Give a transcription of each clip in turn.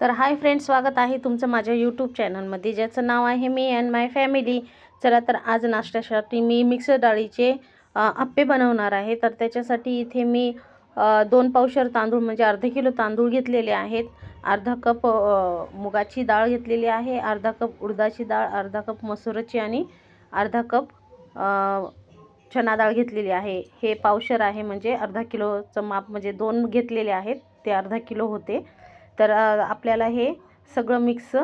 तर hi friend स्वागत आहे तुमचं माझ्या यूट्यूब चॅनलमध्ये ज्याचं नाव आहे मी अँड माय फॅमिली चला तर आज नाश्त्यासाठी मी मिक्सर डाळीचे आप्पे बनवणार आहे. तर त्याच्यासाठी इथे मी दोन पावशर तांदूळ म्हणजे अर्धा किलो तांदूळ घेतलेले आहेत. अर्धा कप मुगाची डाळ घेतलेली आहे. अर्धा कप उडदाची डाळ अर्धा कप मसुराची आणि अर्धा कप चना डाळ घेतलेली आहे. हे पावशर आहे म्हणजे अर्धा किलोचं माप म्हणजे दोन घेतलेले आहेत. ते अर्धा किलो होते. तर आपल्याला हे सगळं मिक्स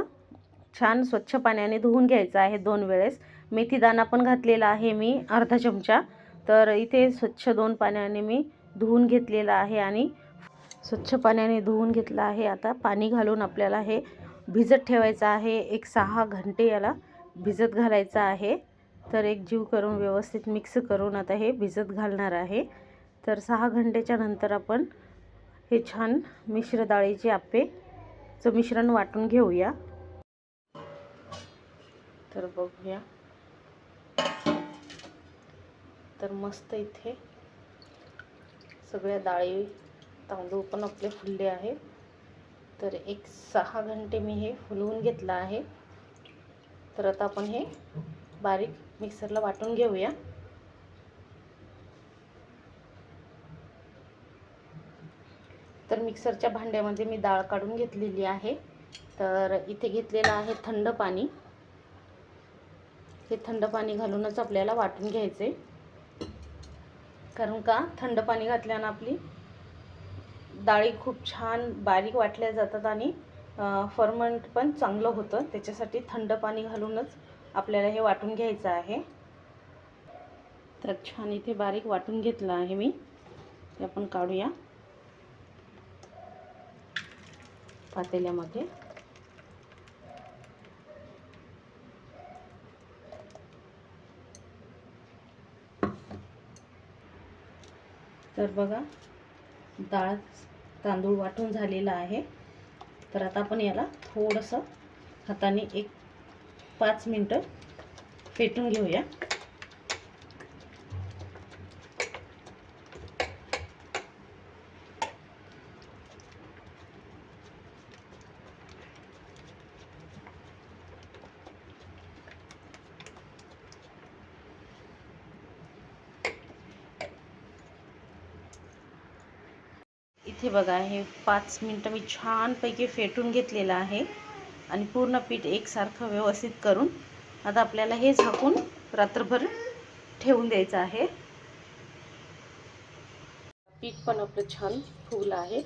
छान स्वच्छ पाण्याने धुवून घ्यायचं आहे दोन वेळेस. मेथीदाणा पण घातलेला आहे मी अर्धा चमचा. तर इथे स्वच्छ दोन पाण्याने मी धुवून घेतलेलं आहे आणि स्वच्छ पाण्याने धुवून घेतलं आहे. आता पाणी घालून आपल्याला हे भिजत ठेवायचं आहे. एक सहा घंटे याला भिजत घालायचं आहे. तर एक जीव करून व्यवस्थित मिक्स करून आता हे भिजत घालणार आहे. तर सहा घंटेच्या नंतर आपण हे छान मिश्र डाळीचे आप्पेचं मिश्रण वाटून घेऊया. तर बघूया. तर मस्त इथे सगळ्या डाळी तांदूळ पण आपले फुलले आहे तर एक सहा घंटे मी हे फुलवून घेतलं आहे. तर आता आपण हे बारीक मिक्सरला वाटून घेऊया. तर मिक्सरच्या भांड्यामध्ये मी डाळ काढून घेतलेली आहे. तर इथे घेतलेलं आहे थंड पाणी. हे थंड पाणी घालूनच आपल्याला वाटून घ्यायचे. कारण का? थंड पाणी घातल्यानं आपली डाळी खूप छान बारीक वाटल्या जातात आणि फर्मंट पण चांगलं होतं. त्याच्यासाठी थंड पाणी घालूनच आपल्याला हे वाटून घ्यायचं आहे. तर छान इथे बारीक वाटून घेतलं आहे मी. ते आपण काढूया. पातेल्यामध्ये. तर बघा डाळ तांदूळ वाटून झालेला आहे. तर आता आपण याला थोडंसं हाताने एक पाच मिनटं फेटून घेऊया. इथे बघा हे पाच मिनटं मी छानपैकी फेटून घेतलेलं आहे. आणि पूर्ण पीठ एकसारखं व्यवस्थित करून आता आपल्याला हे झाकून रात्रभर ठेवून द्यायचं आहे. पीठ पण आपलं छान फुगलं आहे.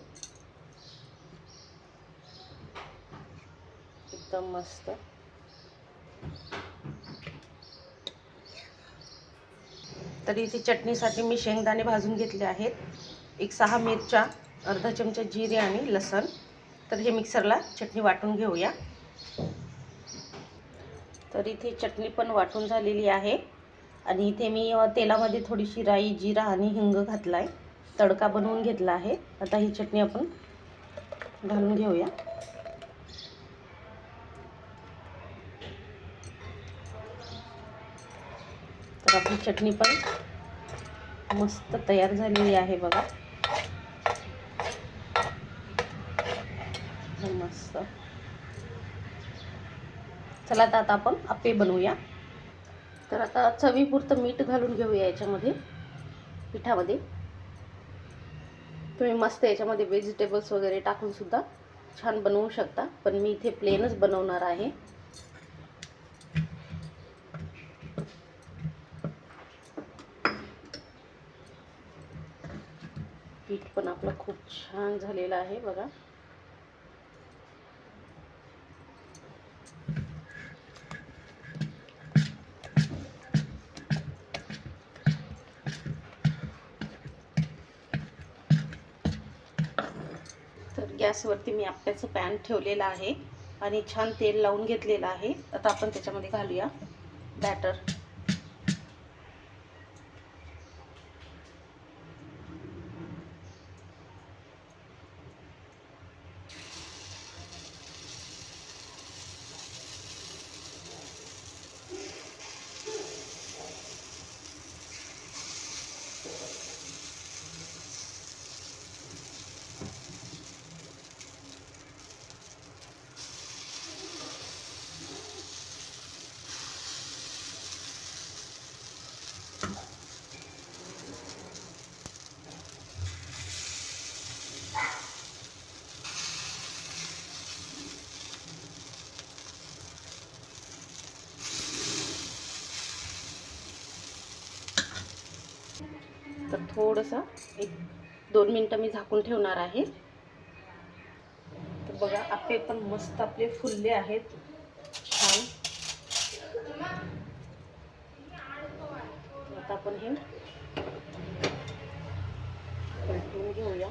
एकदम मस्त. तरी इथे चटणीसाठी मी शेंगदाणे भाजून घेतले आहेत. एक सहा मिरच्या अर्धा चमचा जिरे आणि लसण. तर हे मिक्सरला चटणी वाटून घेऊया. तर इथे चटणी पण वाटून झालेली आहे. आणि इथे मी तेलामध्ये थोडीशी राई जिरा आणि हिंग घातला आहे तडका बनवून घेतला आहे. आता ही चटणी आपण घालून घेऊया. तर आपली चटणी पण मस्त तयार झालेली आहे बघा. मस्त. चला आता आता आपण आप्पे बनवूया. तर आता चवीपुरतं मीठ घालून घेऊया याच्यामध्ये पिठामध्ये. तुम्ही मस्त याच्यामध्ये व्हेजिटेबल्स वगैरे टाकूनसुद्धा छान बनवू शकता. पण मी इथे प्लेनच बनवणार आहे. पीठ पण आपलं खूप छान झालेलं आहे बघा. गॅसवरती मी आप्याचं पॅन ठेवलेलं आहे आणि छान तेल लावून घेतलेलं आहे. आता आपण त्याच्यामध्ये घालूया बॅटर. तर थोडंसं एक दोन मिनटं मी झाकून ठेवणार आहे. तर बघा आपे पण मस्त आपले फुलले आहेत. छान. आता आपण हे पलटून घेऊया.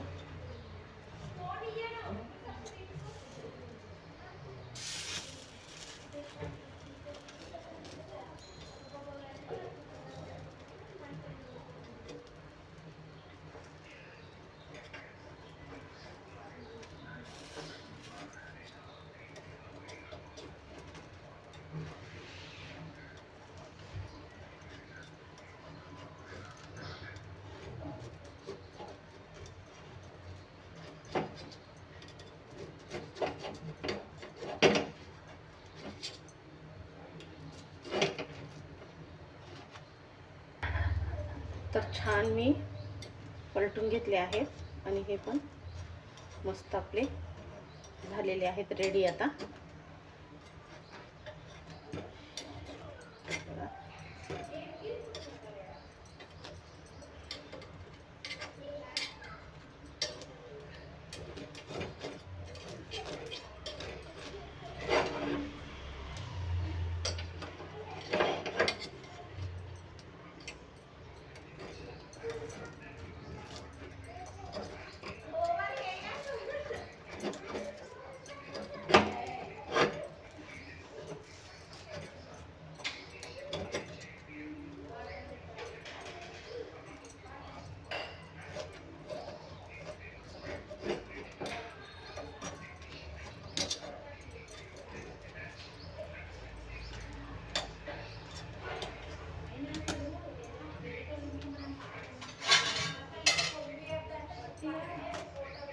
तर छान मी पलटून घेतले आहेत आणि हे पण मस्त आपले झालेले आहेत रेडी आता बघा.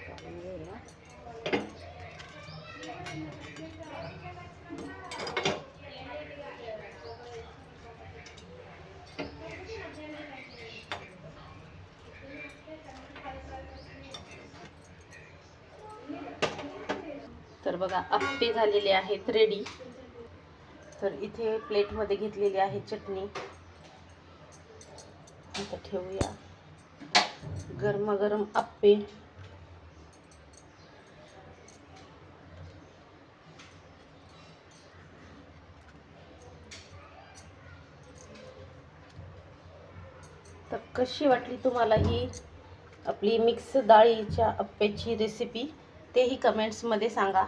काढून घेऊया. तर बघा आप्पे झालेले आहेत रेडी तर इथे प्लेटमध्ये घेतलेली आहे चटणी. आता ठेवूया. गरमागरम आप्पे तर कशी वाटली तुम्हाला ही आपली मिक्स डाळीच्या अप्प्याची रेसिपी तेही कमेंट्समध्ये सांगा.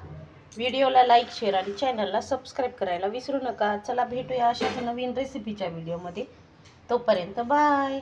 व्हिडिओला लाईक शेअर आणि चॅनलला सबस्क्राईब करायला विसरू नका. चला भेटूया अशाच नवीन रेसिपीच्या व्हिडिओमध्ये. तोपर्यंत बाय.